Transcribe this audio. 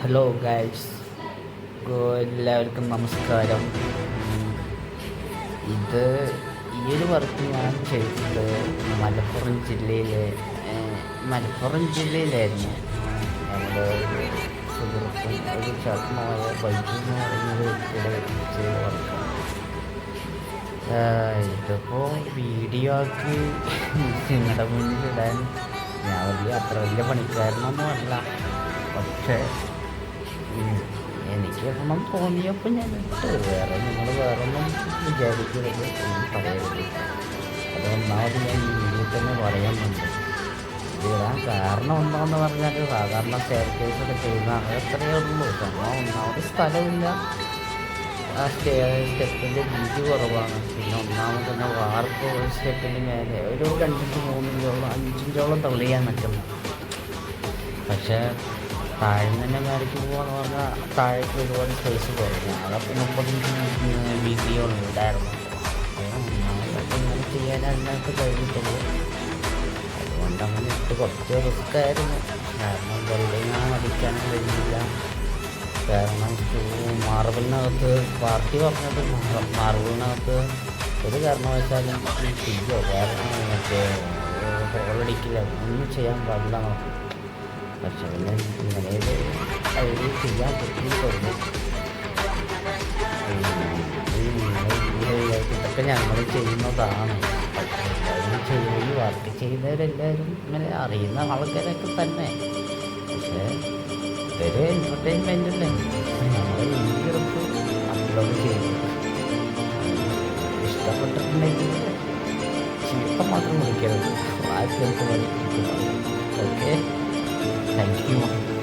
Hello guides എല്ലാവർക്കും നമസ്കാരം. ഇത് ഈ ഒരു വർക്ക് ഞാൻ ചെയ്തത് മലപ്പുറം ജില്ലയിലെ മലപ്പുറം ജില്ലയിലായിരുന്നു. നമ്മുടെ ഒരു സുഹൃത്തും ഒരു ചേട്ടനുമായ ബൈക്കിംഗ് എന്ന് പറയുന്ന ഒരു വ്യക്തിയുടെ ചെയ്ത വർക്കാണ് ഇതിപ്പോൾ വീഡിയോ ആക്കി നിങ്ങളുടെ മുന്നിലിടാൻ ഞാൻ വലിയ അത്ര വലിയ പണിക്കാരനൊന്നും അല്ല. പക്ഷേ എനിക്ക് ഗുണം തോന്നിയപ്പോൾ ഞാൻ ഇട്ട്. വേറെ നിങ്ങൾ വേറെ ഒന്നും വിചാരിക്കരുത്. ഒന്നും പറയരുത്. അത് ഒന്നാമത് ഞാൻ ഈ വീഡിയോ തന്നെ പറയുന്നുണ്ട് ഇടാൻ കാരണം എന്താണെന്ന് പറഞ്ഞാൽ സാധാരണ സ്റ്റെയർ കേസൊക്കെ ചെയ്യുന്ന അത്രയേ ഉള്ളൂ. കാരണം ഒന്നാമത് സ്ഥലമില്ല. ആ സ്റ്റെയർ സ്റ്റെപ്പിന്റെ വീതി കുറവാണ്. പിന്നെ ഒന്നാമത് തന്നെ വാർക്ക് ഒരു സ്റ്റെപ്പിന് മേലെ ഒരു രണ്ടിഞ്ച് മൂന്നിഞ്ചോളം അഞ്ചിഞ്ചോളം തള്ളിയാൻ നിൽക്കുന്നത്. പക്ഷേ താഴ്ന്ന് തന്നെ മേലേക്ക് പോകാന്ന് പറഞ്ഞാൽ താഴേക്ക് ഒരുപാട് സ്പേസ് കുറഞ്ഞു അതൊക്കെ മുപ്പത്തഞ്ച് വീതിയോളം ഉണ്ടായിരുന്നു അങ്ങനെ ചെയ്യാൻ അതിനകത്ത് കഴിഞ്ഞിട്ടുള്ളൂ അതുകൊണ്ട് അങ്ങനെ ഇട്ട് കുറച്ച് റിസ്ക് ആയിരുന്നു. കാരണം വെള്ളിങ്ങനെ അടിക്കാൻ കഴിഞ്ഞില്ല. കാരണം മാർബിളിനകത്ത് പാർട്ടി പറഞ്ഞത് മാർ- മാർബിളിനകത്ത് ഒരു കാരണവശാലും ചെയ്യോ കാരണം മറ്റേ ഹോളടിക്കില്ല ഒന്നും ചെയ്യാൻ പാടില്ല നോക്കും പക്ഷെ പിന്നെ ഇങ്ങനെ ഒരു ചെയ്യാൻ ഇതൊക്കെ ഞങ്ങൾ ചെയ്യുന്നതാണ് പക്ഷേ ഈ വർക്ക് ചെയ്യുന്നവരെല്ലാവരും ഇങ്ങനെ അറിയുന്ന ആൾക്കാരൊക്കെ തന്നെ പക്ഷേ ഇതൊരു എന്റർടൈൻമെന്റ് അല്ലേ നമ്മൾ എടുത്ത് അപ്ലോഡ് ചെയ്തു ഇഷ്ടപ്പെട്ടിട്ടുണ്ടെങ്കിൽ ചീത്ത മാത്രം വിളിക്കരുത് ഓക്കെ Thank you.